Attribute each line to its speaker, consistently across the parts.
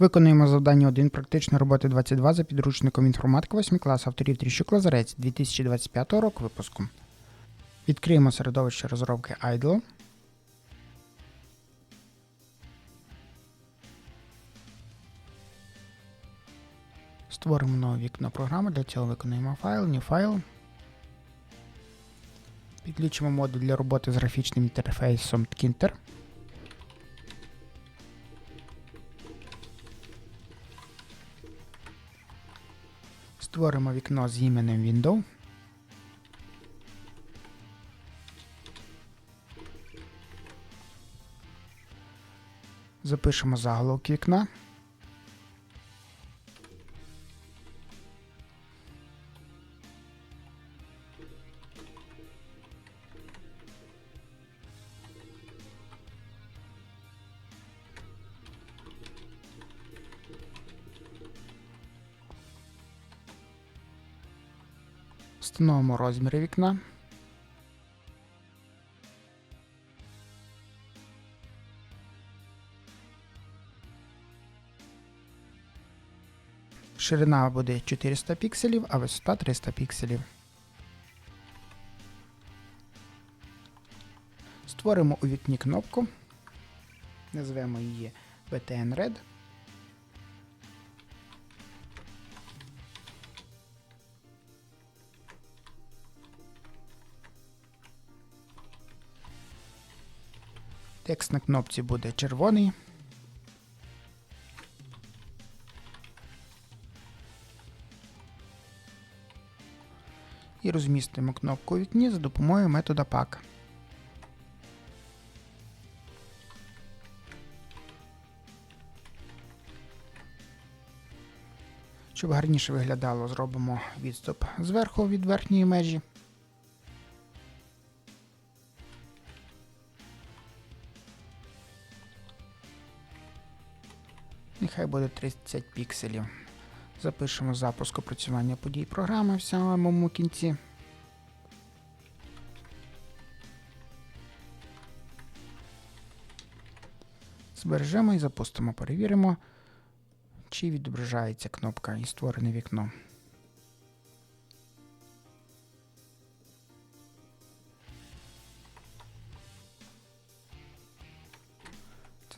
Speaker 1: Виконуємо завдання 1 практичної роботи 22 за підручником інформатика 8 клас авторів Тріщук Лазарець 2025 року випуску. Відкриємо середовище розробки IDLE. Створимо нове вікно програми, для цього виконуємо файл, new файл. Підключимо модуль для роботи з графічним інтерфейсом Tkinter. Створимо вікно з іменем Window. Запишемо заголовок вікна. Встановимо розміри вікна. Ширина буде 400 пікселів, а висота 300 пікселів. Створимо у вікні кнопку. Назвемо її BTN Red. Текст на кнопці буде червоний. І розмістимо кнопку у вікні за допомогою метода pack. Щоб гарніше виглядало, зробимо відступ зверху від верхньої межі. Нехай буде 30 пікселів. Запишемо запуск опрацювання подій програми в самому кінці. Збережемо і запустимо. Перевіримо, чи відображається кнопка і створене вікно.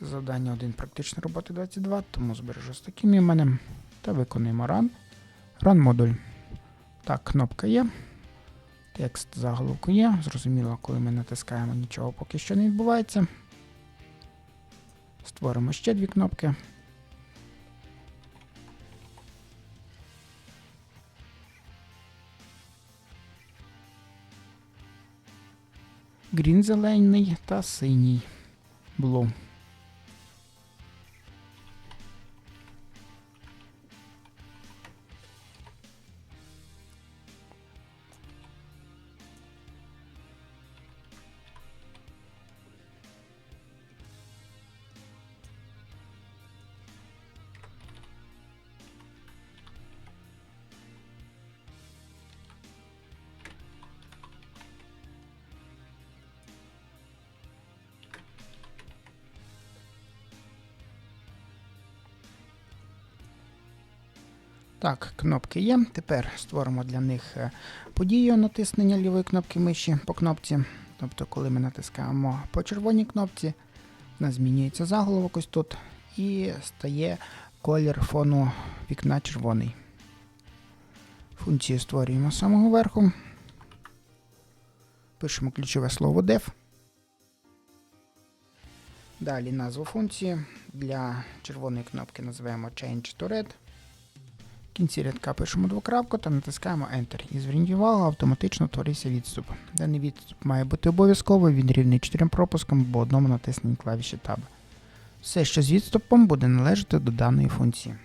Speaker 1: Це завдання 1 практичної роботи 22, тому збережу з таким іменем та виконуємо run. Run модуль. Так, кнопка є. Текст заголовку є. Зрозуміло, коли ми натискаємо, нічого поки що не відбувається. Створимо ще дві кнопки. Green зелений та синій. Blue. Так, кнопки є. Тепер створимо для них е, подію натиснення лівої кнопки миші по кнопці. Тобто, коли ми натискаємо по червоній кнопці, у нас змінюється заголовок ось тут і стає колір фону вікна червоний. Функцію створюємо з самого верху. Пишемо ключове слово def. Далі назву функції. Для червоної кнопки називаємо Change to Red. В кінці рядка пишемо двокрапку та натискаємо Enter. І зверніть увагу, автоматично творився відступ. Даний відступ має бути обов'язковий, він рівний 4 пропускам або одному натисненні клавіші Tab. Все, що з відступом, буде належати до даної функції.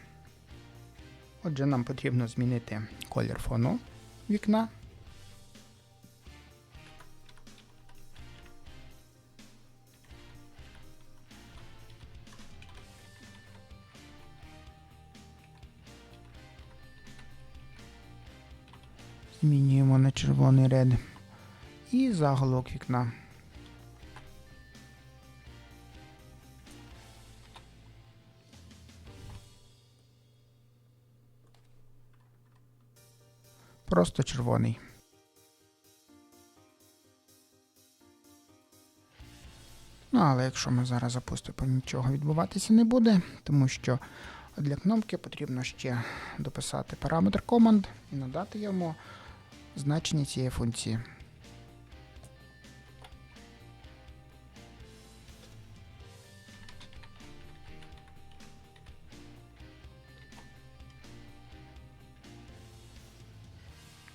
Speaker 1: Отже, нам потрібно змінити колір фону вікна. змінюємо на червоний ред і заголовок вікна. Просто червоний. Ну, але якщо ми зараз запустимо, нічого відбуватися не буде, тому що для кнопки потрібно ще дописати параметр команд і надати йому значення цієї функції.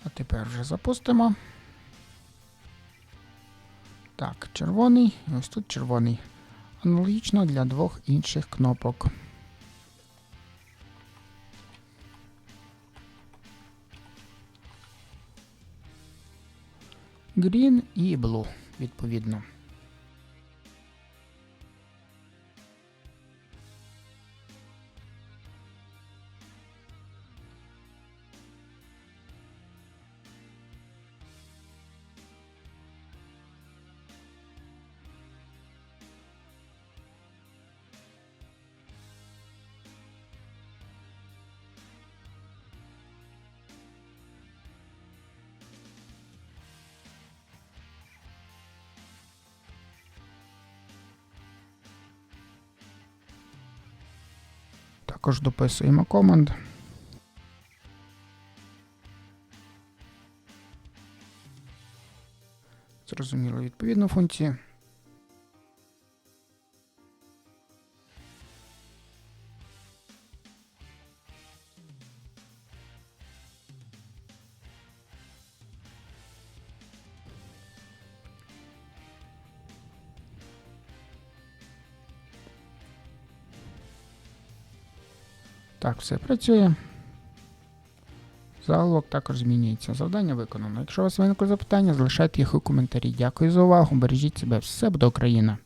Speaker 1: А тепер вже запустимо. Так, червоний, ось тут червоний. Аналогічно для двох інших кнопок. Green і Blue, відповідно. Також дописуємо команд. Зрозуміло відповідну функцію. Так, все працює. Заголовок також змінюється. Завдання виконано. Якщо у вас виникли запитання, залишайте їх у коментарі. Дякую за увагу. Бережіть себе. Все буде Україна!